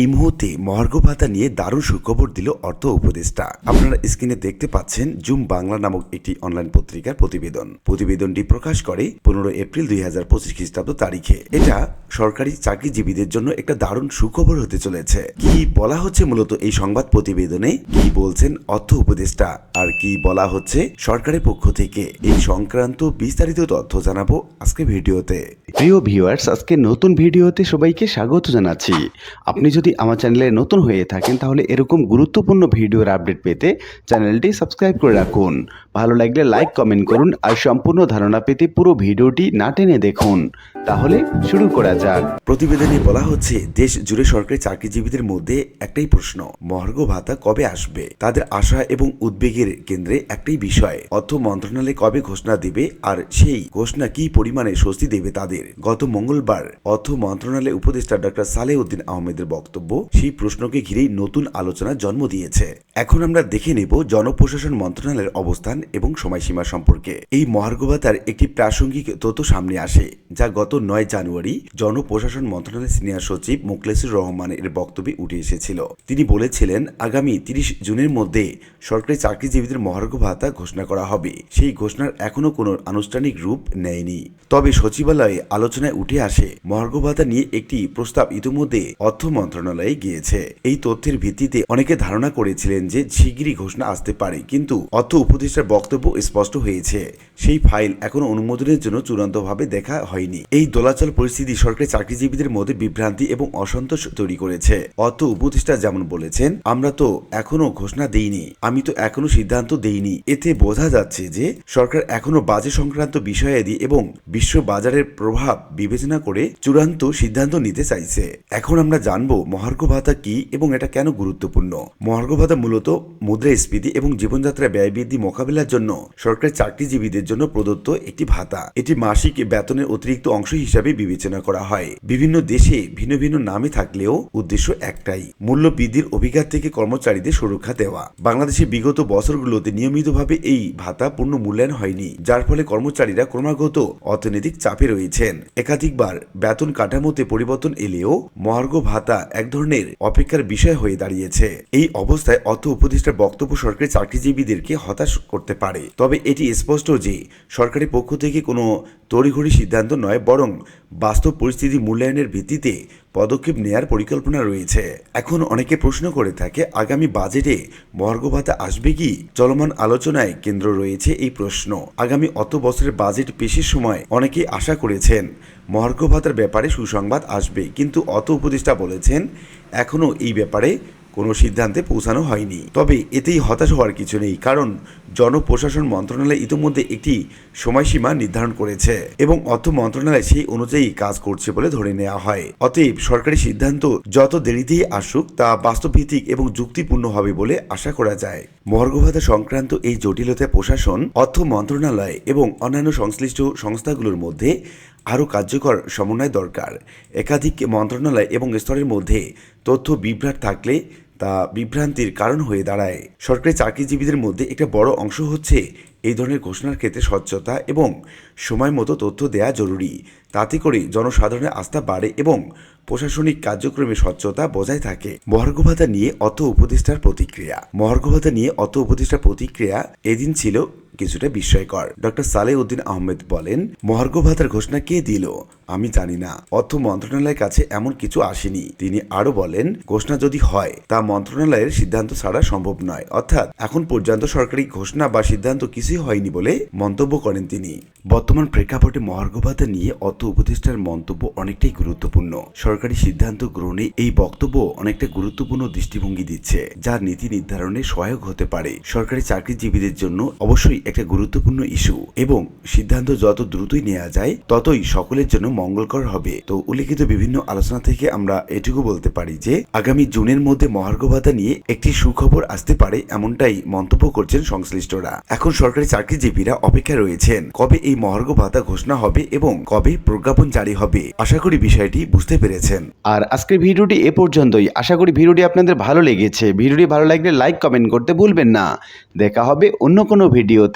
এই মুহূর্তে মহার্ঘ ভাতা নিয়ে দারুণ সুখবর দিল অর্থ উপদেষ্টা। আপনারা স্ক্রিনে দেখতে পাচ্ছেন জুম বাংলা নামক একটি অনলাইন পত্রিকার প্রতিবেদন। প্রতিবেদনটি প্রকাশ করে পনেরো এপ্রিল দুই হাজার পঁচিশ খ্রিস্টাব্দ তারিখে। এটা সরকারি চাকরিজীবীদের জন্য একটা দারুণ সুখবর হতে চলেছে। কি বলা হচ্ছে মূলত এই সংবাদ প্রতিবেদনে? কি বলছেন অর্থ উপদেষ্টা? আর কি বলা হচ্ছে সরকারের পক্ষ থেকে? এই সংক্রান্ত বিস্তারিত তথ্য জানাব আজকে ভিডিওতে। প্রিয় ভিউয়ার্স আজকে নতুন ভিডিওতে সবাইকে স্বাগত জানাচ্ছি। আপনি যদি আমার চ্যানেলে নতুন হয়ে থাকেন, তাহলে এরকম গুরুত্বপূর্ণ ভিডিওর আপডেট পেতে চ্যানেলটি সাবস্ক্রাইব করে রাখুন। ভালো লাগলে লাইক কমেন্ট করুন আর সম্পূর্ণ ধারণা পেতে পুরো ভিডিওটি না টেনে দেখুন। তাহলে শুরু করা যাক। প্রতিবেদনে বলা হচ্ছে, দেশ জুড়ে সরকারি চাকরিজীবীদের মধ্যে একটাই প্রশ্ন, মহার্ঘ ভাতা কবে আসবে? তাদের আশা এবং উদ্বেগের কেন্দ্রে একটাই বিষয়, অর্থ মন্ত্রণালয় কবে ঘোষণা দেবে আর সেই ঘোষণা কি পরিমাণে স্বস্তি দেবে তাদের? গত মঙ্গলবার অর্থ মন্ত্রণালয়ের উপদেষ্টা ডক্টর সালেহ উদ্দিন আহমেদের বক্তব্য, সেই প্রশ্নকে ঘিরেই নতুন আলোচনা জন্ম দিয়েছে। এখন আমরা দেখে নেব, জনপ্রশাসন মন্ত্রণালয়ের অবস্থান এবং সময়সীমা সম্পর্কে। এই মহার্ঘ ভাতার একটি প্রাসঙ্গিক তথ্য সামনে আসে, যা গত নয় জানুয়ারি জনপ্রশাসন মন্ত্রণালয়ের সিনিয়র সচিব মোকলেসুর রহমানের বক্তব্যে উঠে এসেছিল। তিনি বলেছিলেন, আগামী তিরিশ জুনের মধ্যে সরকারি চাকরিজীবীদের মহার্ঘ ভাতা ঘোষণা করা হবে। সেই ঘোষণার এখনও কোনো আনুষ্ঠানিক রূপ নেয়নি। তবে সচিবালয়ে আলোচনায় উঠে আসে মহার্ঘ ভাতা নিয়ে একটি প্রস্তাব ইতিমধ্যে অর্থ মন্ত্রণালয়ে গিয়েছে। এই তথ্যের ভিত্তিতে অনেকে ধারণা করেছিলেন যে শিগগিরই ঘোষণা আসতে পারে, কিন্তু অর্থ উপদেষ্টার বক্তব্য স্পষ্ট হয়েছে। সেই ফাইল এখনও অনুমোদনের জন্য চূড়ান্তভাবে দেখা হয়নি। এই দোলাচল পরিস্থিতি সরকারি চাকরিজীবীদের মধ্যে বিভ্রান্তি এবং অসন্তোষ তৈরি করেছে। অর্থ উপদেষ্টা যেমন বলেছেন, আমরা তো এখনও ঘোষণা দেইনি। আমি তো এখনও সিদ্ধান্ত দেইনি। এতে বোঝা যাচ্ছে যে সরকার এখনও বাজে সংক্রান্ত বিষয়াদি এবং বিশ্ব বাজারের প্রভাব বিবেচনা করে চূড়ান্ত সিদ্ধান্ত নিতে চাইছে। এখন আমরা জানব মহার্ঘ ভাতা কি এবং এটা কেন গুরুত্বপূর্ণ? মহার্ঘ ভাতা মূলত মুদ্রাস্ফীতি এবং জীবনযাত্রা ব্যয় বৃদ্ধি মোকাবিলার জন্য। সরকারি চাকরিজীবীদের জন্য প্রদত্ত একটি ভাতা। এটি মাসিক বেতনের অতিরিক্ত অংশ হিসাবে বিবেচনা করা হয়। বিভিন্ন দেশে ভিন্ন ভিন্ন নামে থাকলেও উদ্দেশ্য একটাই মূল্য বৃদ্ধির অভিঘাত থেকে কর্মচারীদের সুরক্ষা দেওয়া। বাংলাদেশে বিগত বছরগুলোতে নিয়মিতভাবে এই ভাতা পূর্ণ মূল্যায়ন হয়নি, যার ফলে কর্মচারীরা ক্রমাগত অর্থনৈতিক চাপে রয়েছেন। একাধিকবার বেতন কাঠামোতে পরিবর্তন এলেও মহার্ঘ ভাতা এক ধরনের অপেক্ষার বিষয় হয়ে দাঁড়িয়েছে। এই অবস্থায় অর্থ উপদেষ্টার বক্তব্য সরকারি চাকরিজীবীদেরকে হতাশ করতে পারে। তবে এটি স্পষ্ট যে, সরকারের পক্ষ থেকে কোনো তড়িঘড়ি সিদ্ধান্ত নয়, বরং বাস্তব পরিস্থিতি মূল্যায়নের ভিত্তিতে পদক্ষেপ নেয়ার পরিকল্পনা রয়েছে। এখন অনেকে প্রশ্ন করে থাকে, আগামী বাজেটে মহার্ঘ ভাতা আসবে কি? চলমান আলোচনায় কেন্দ্র রয়েছে এই প্রশ্ন। আগামী অত বছরের বাজেট পেশের সময় অনেকেই আশা করেছেন মহার্ঘ ভাতার ব্যাপারে সুসংবাদ আসবে। কিন্তু অত উপদেষ্টা বলেছেন, এখনও এই ব্যাপারে কোনো সিদ্ধান্তে পৌঁছানো হয়নি। তবে এতেই হতাশ হওয়ার কিছু নেই, কারণ জনপ্রশাসন মন্ত্রণালয় ইতিমধ্যে একটি সময়সীমা নির্ধারণ করেছে এবং অর্থ মন্ত্রণালয় সেই অনুযায়ী কাজ করছে বলে ধরে নেওয়া হয়। অতএব সরকারি সিদ্ধান্ত যত দেরিতেই আসুক তা বাস্তবভিত্তিক এবং যুক্তিপূর্ণ হবে বলে আশা করা যায়। মহার্ঘ ভাতা সংক্রান্ত এই জটিলতায় প্রশাসন, অর্থ মন্ত্রণালয় এবং অন্যান্য সংশ্লিষ্ট সংস্থাগুলোর মধ্যে আরও কার্যকর সমন্বয় দরকার। একাধিক মন্ত্রণালয় এবং স্তরের মধ্যে তথ্য বিভ্রাট থাকলে তা বিভ্রান্তির কারণ হয়ে দাঁড়ায়। সরকারি চাকরিজীবীদের মধ্যে একটা বড় অংশ হচ্ছে এই ধরনের ঘোষণার ক্ষেত্রে স্বচ্ছতা এবং সময় মতো তথ্য দেয়া জরুরি। তাতে করে জনসাধারণের আস্থা বাড়ে এবং প্রশাসনিক কার্যক্রমে স্বচ্ছতা বজায় থাকে। মহার্ঘ ভাতা নিয়ে অর্থ উপদেষ্টার প্রতিক্রিয়া। মহার্ঘ ভাতা নিয়ে অর্থ উপদেষ্টার প্রতিক্রিয়া এদিন ছিল কিছুটা বিস্ময়কর। ডক্টর সালেহ উদ্দিন আহমেদ বলেন, মহার্ঘ ভাতার ঘোষণা কে দিল? আমি জানি না। অর্থ মন্ত্রণালয়ের কাছে এমন কিছু আসেনি। তিনি আরও বলেন, ঘোষণা যদি হয়, তা মন্ত্রণালয়ের সিদ্ধান্ত ছাড়া সম্ভব নয়। অর্থাৎ, এখন পর্যন্ত সরকারি ঘোষণা বা সিদ্ধান্ত কিছুই হয়নি বলে মন্তব্য করেন তিনি। বর্তমান প্রেক্ষাপটে মহার্ঘ ভাতা নিয়ে অর্থ উপদেষ্টার মন্তব্য অনেকটাই গুরুত্বপূর্ণ। সরকারি সিদ্ধান্ত গ্রহণে এই বক্তব্য অনেকটা গুরুত্বপূর্ণ দৃষ্টিভঙ্গি দিচ্ছে যা নীতি নির্ধারণে সহায়ক হতে পারে। সরকারি চাকরিজীবীদের জন্য অবশ্যই একটা গুরুত্বপূর্ণ ইস্যু এবং সিদ্ধান্ত যত দ্রুতই নেওয়া যায়, ততই সকলের জন্য মঙ্গলকর হবে। তো উল্লেখিত বিভিন্ন আলোচনা থেকে আমরা এটুকু বলতে পারি যে, আগামী জুনের মধ্যে মহার্ঘ ভাতা নিয়ে একটি সুখবর আসতে পারে এমনটাই মন্তব্য করছেন সংশ্লিষ্টরা। এখন সরকারি চাকরিজীবীরা অপেক্ষা রয়েছেন, কবে এই মহার্ঘ ভাতা ঘোষণা হবে এবং কবে প্রজ্ঞাপন জারি হবে? আশা করি বিষয়টি বুঝতে পেরেছেন। আর আজকের ভিডিওটি এ পর্যন্তই। আশা করি ভিডিওটি আপনাদের ভালো লেগেছে। ভিডিওটি ভালো লাগলে লাইক, কমেন্ট করতে ভুলবেন না। দেখা হবে অন্য কোনো ভিডিওতে।